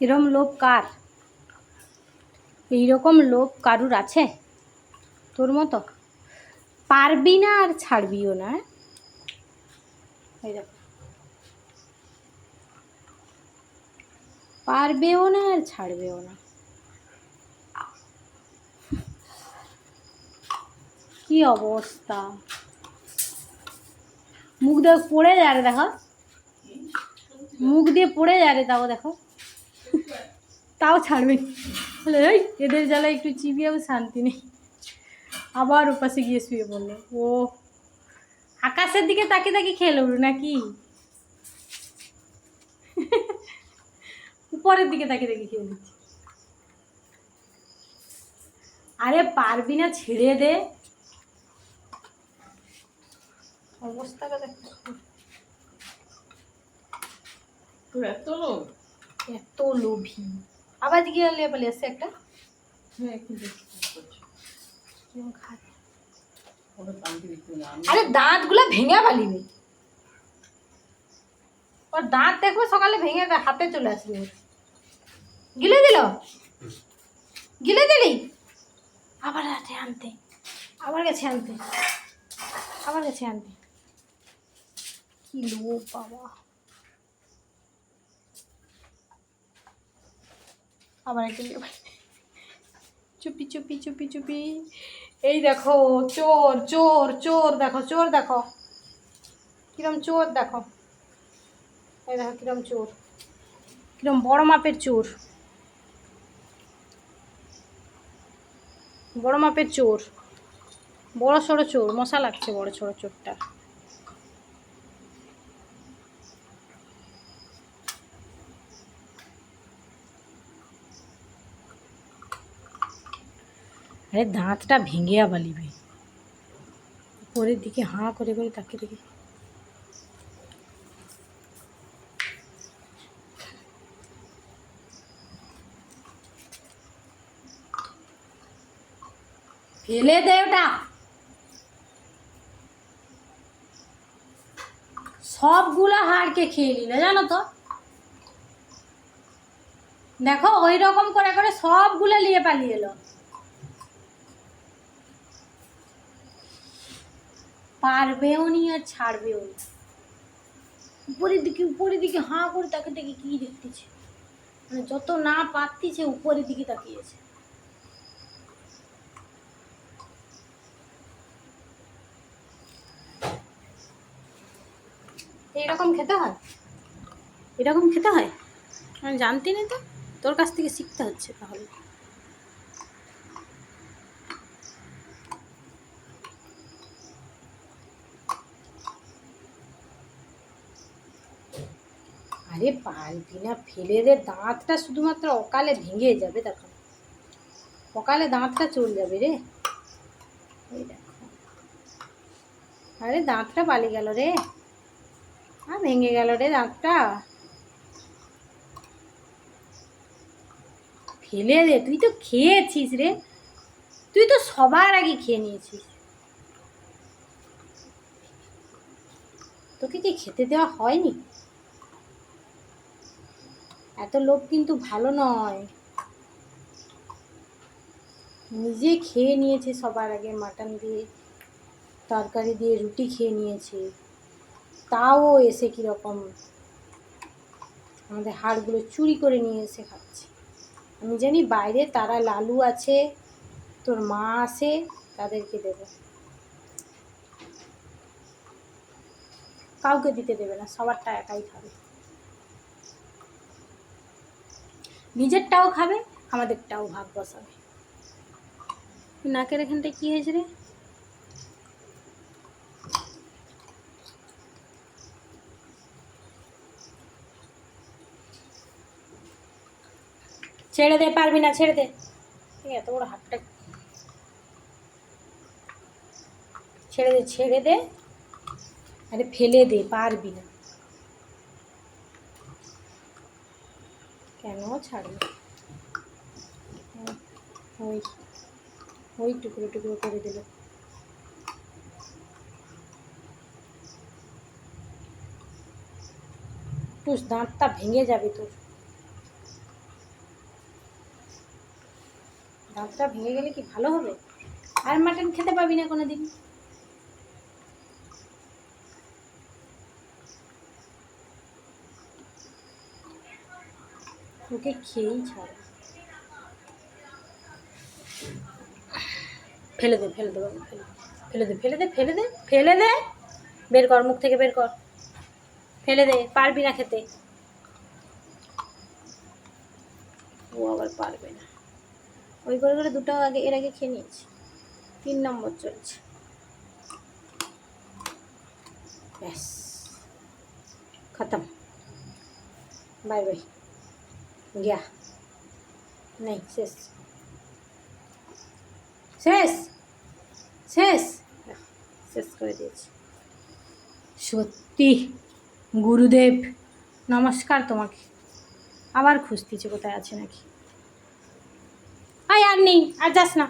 এরম লোভ কার? এইরকম লোভ কারুর আছে? তোর মতো? পারবি না আর ছাড়বিও না হ্যাঁ? পারবেও না আর ছাড়বেও না। কি অবস্থা? মুখ দেখ, পড়ে যা রে, দেখো। মুখ দিয়ে পড়ে যা রে, তাও দেখো। তাও ছাড়বে। বলে এই এদের জ্বালা একটু চিবিয়েও শান্তি নেই। আবার ওপাশে গিয়ে শুয়ে পড়ল। ও আকাশের দিকে তাকিয়ে তাকিয়ে খেয়ে নেব নাকি? উপরের দিকে তাকিয়ে তাকিয়ে খেয়ে নিচ্ছি। আরে পারবি না ছেড়ে দে। অবস্থাটা দেখ। এত লোক এত লোভী। আবার দিকে লিয়ে পালিয়ে আসছে একটা। হ্যাঁ আরে দাঁতগুলো ভেঙে পালিবে ওর দাঁত দেখবে সকালে ভেঙে হাতে চলে আসবে। গিলে দিল? গিলে দিলি? আবার হাতে আনতে। আবার গেছে আনতে। আবার গেছে আনতে। কি লোভ বাবা। আবার একটা পালিয়ে। চুপি চুপি চুপি চুপি। এই দেখো, চোর চোর চোর দেখো চোর দেখো। কিরম চোর দেখো। এই দেখো, কিরম চোর। কিরম বড় মাপের চোর। বড় মাপের চোর। বড় সড়ো চোর, মশা লাগছে বড় সড়ো চোরটা। আরে দাঁতটা ভেঙে আবালিবে উপরের দিকে হাঁ করে করে তাকিয়ে দেখি। ফেলে দে ওটা। সবগুলো হাড়কে খেয়ে নিল, জানো তো? দেখো ওই রকম করে করে সবগুলো নিয়ে পালিয়ে এলো। পারবেও নি আর ছাড়বেও নি। উপরের দিকে উপরের দিকে হাঁ করে তাকে দেখে কি দেখতেছে? মানে যত না পারতিছে, উপরের দিকে তাকিয়েছে। এরকম খেতে হয়? এরকম খেতে হয়? আমি জানতে নি তো। তোর কাছ থেকে শিখতে হচ্ছে তাহলে। আরে পারবি না, ফেলে দে। দাঁতটা শুধুমাত্র অকালে ভেঙে যাবে, দেখো। অকালে দাঁতটা চলে যাবে রে। আরে দাঁতটা পালিয়ে গেল রে। আর ভেঙে গেল রে দাঁতটা। ফেলে দে, তুই তো খেয়েছিস রে। তুই তো সবার আগে খেয়ে নিয়েছিস। তোকে কি খেতে দেওয়া হয়নি? এত লোভ কিন্তু ভালো নয়। নিজে খেয়ে নিয়েছে সবার আগে মাটন দিয়ে, তরকারি দিয়ে রুটি খেয়ে নিয়েছে। তাও এসে কীরকম আমাদের হাড়গুলো চুরি করে নিয়ে এসে খাচ্ছে। আমি জানি বাইরে তারা লালু আছে, তোর মা আছে, তাদেরকে দেবে। কাউকে দিতে দেবে না, সবারটা একাই খাবে। নিজেরটাও খাবে, আমাদেরটাও ভাগ বসাবে। নাকের এখানটায় কী হয়েছে রে? ছেড়ে দে, পারবি না, ছেড়ে দে। এত বড় হাতটা। ছেড়ে দে ছেড়ে দে। আরে ফেলে দে, পারবি না। কেন ছাড়ি? ওই টুকরো টুকরো করে দিল। টুস দাঁতটা ভেঙে যাবে তোর। দাঁতটা ভেঙে গেলে কি ভালো হবে? আর মাটন খেতে পাবি না কোনো দিন ওকে খেয়েই ছাড়। ফেলে দে ফেলে দে ফেলে দে ফেলে দে ফেলে দে ফেলে দে বের কর, মুখ থেকে বের কর। ফেলে দে, পারবি না খেতে। ও আবার পারবে না। ওই করে করে দুটো আগে, এর আগে খেয়ে নিয়েছি। তিন নম্বর চলছে। ব্যাস। খতম। Bye bye. গিয়া নেই শেষ শেষ শেষ শেষ করে দিয়েছি সত্যি গুরুদেব নমস্কার তোমাকে। আবার খুঁজতেছে কোথায় আছে নাকি? আয় আর নেই আর যাস না।